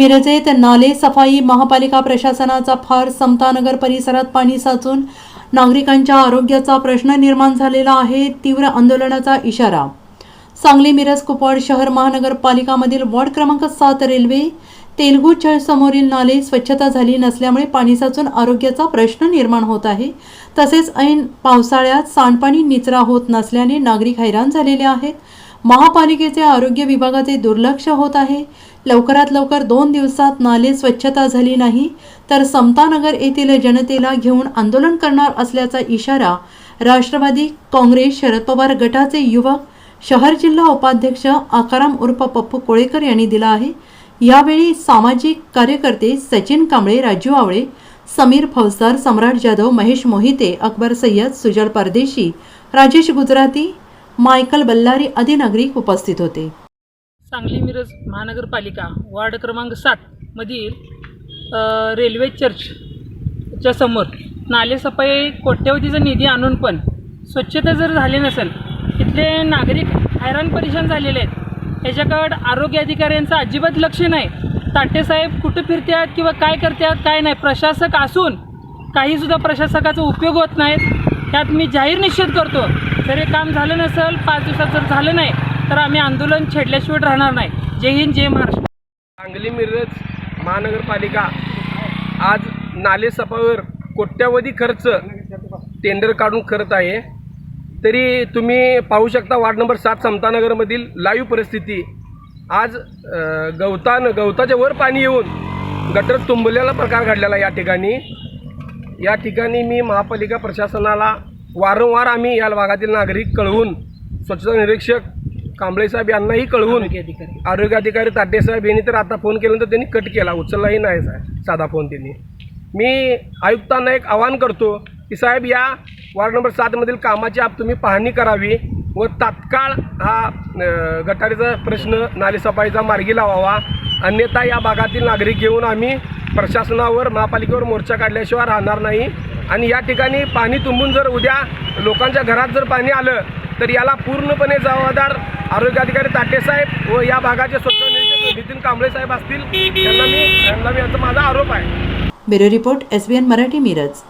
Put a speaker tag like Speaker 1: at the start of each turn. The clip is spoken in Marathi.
Speaker 1: मिरजेत नाले सफाई महापालिका प्रशासनाचा फार समतानगर परिसरात पाणी साचून नागरिकांच्या आरोग्याचा प्रश्न निर्माण झालेला आहे तीव्र आंदोलनाचा इशारा. सांगली मिरज कुपवाड शहर महानगरपालिकामधील वॉर्ड क्रमांक सात रेल्वे तेलगू समोरील नाले स्वच्छता झाली नसल्यामुळे पाणी साचून आरोग्याचा प्रश्न निर्माण होत आहे. तसेच ऐन पावसाळ्यात सांडपाणी निचरा होत नसल्याने नागरिक हैराण झालेले आहेत. महापालिकेचे आरोग्य विभागाचे दुर्लक्ष होत आहे. लवकरात लवकर दोन दिवसात नाले स्वच्छता झाली नाही तर समतानगर येथील जनतेला घेऊन आंदोलन करणार असल्याचा इशारा राष्ट्रवादी काँग्रेस शरद पवार गटाचे युवक शहर जिल्हा उपाध्यक्ष आकाराम उर्फ पप्पू कोळेकर यांनी दिला आहे. यावेळी सामाजिक कार्यकर्ते सचिन कांबळे राजू आवळे समीर फौजदार सम्राट जाधव महेश मोहिते अकबर सय्यद सुजल परदेशी राजेश गुजराती मायकल बल्लारी आदी नागरिक उपस्थित होते.
Speaker 2: सांगली मिरज महानगरपालिका वार्ड क्रमांक सात मधील रेल्वे चर्चच्या समोर नालेसफाई कोट्यवधीचा निधी आणून पण स्वच्छता जर झाली नसेल तिथले नागरिक हैराण परेशान झालेले आहेत. याच्याकडं आरोग्य अधिकाऱ्यांचं अजिबात लक्ष नाही. ताटेसाहेब कुठं फिरतात किंवा काय करतात काय नाही. प्रशासक असून काहीसुद्धा प्रशासकाचा उपयोग होत नाहीत. त्यात मी जाहीर निषेध करतो. जर हे काम झालं नसेल पाच दिवसात जर झालं नाही तर आम्ही आंदोलन छेडल्याशिवाय राहणार नाही. जय हिंद जय महाराष्ट्र.
Speaker 3: सांगली मिरज महानगरपालिका. आज नाले सफावर कोट्यावधी खर्च टेंडर काढून करत आहे. तरी तुम्ही पाहू शकता वार्ड नंबर सात समतानगरमधील लाईव्ह परिस्थिती. आज गवतानं गवताच्या वर पाणी येऊन गटर तुंबलेला प्रकार घडलेला या ठिकाणी. या ठिकाणी मी महापालिका प्रशासनाला वारंवार आम्ही या भागातील नागरिक कळवून स्वच्छता निरीक्षक कांबळे साहेब यांनाही कळवून
Speaker 2: आरोग्य अधिकारी.
Speaker 3: आरोग्य अधिकारी ताटे साहेब यांनी तर आता फोन केल्यानंतर त्यांनी कट केला उचललाही नाही साहेब साधा फोन त्यांनी. मी आयुक्तांना एक आवाहन करतो की साहेब या वार्ड नंबर सातमधील कामाची आप तुम्ही पाहणी करावी व तात्काळ हा गटारीचा प्रश्न नालेसफाईचा मार्गी लावावा. अन्यथा या भागातील नागरिक घेऊन आम्ही प्रशासनावर महापालिकेवर मोर्चा काढल्याशिवाय राहणार नाही. आणि या ठिकाणी पाणी तुंबून जर उद्या लोकांच्या घरात जर पाणी आलं तर याला पूर्णपणे जबाबदार आरोग्य अधिकारी ताटेसाहेब व या भागाचे स्वच्छ निरीक्षक नितीन कांबळे साहेब असतील. त्यांना मी त्यांना मी याचा माझा आरोप आहे.
Speaker 1: Bureau report S B N Marathi Miraj.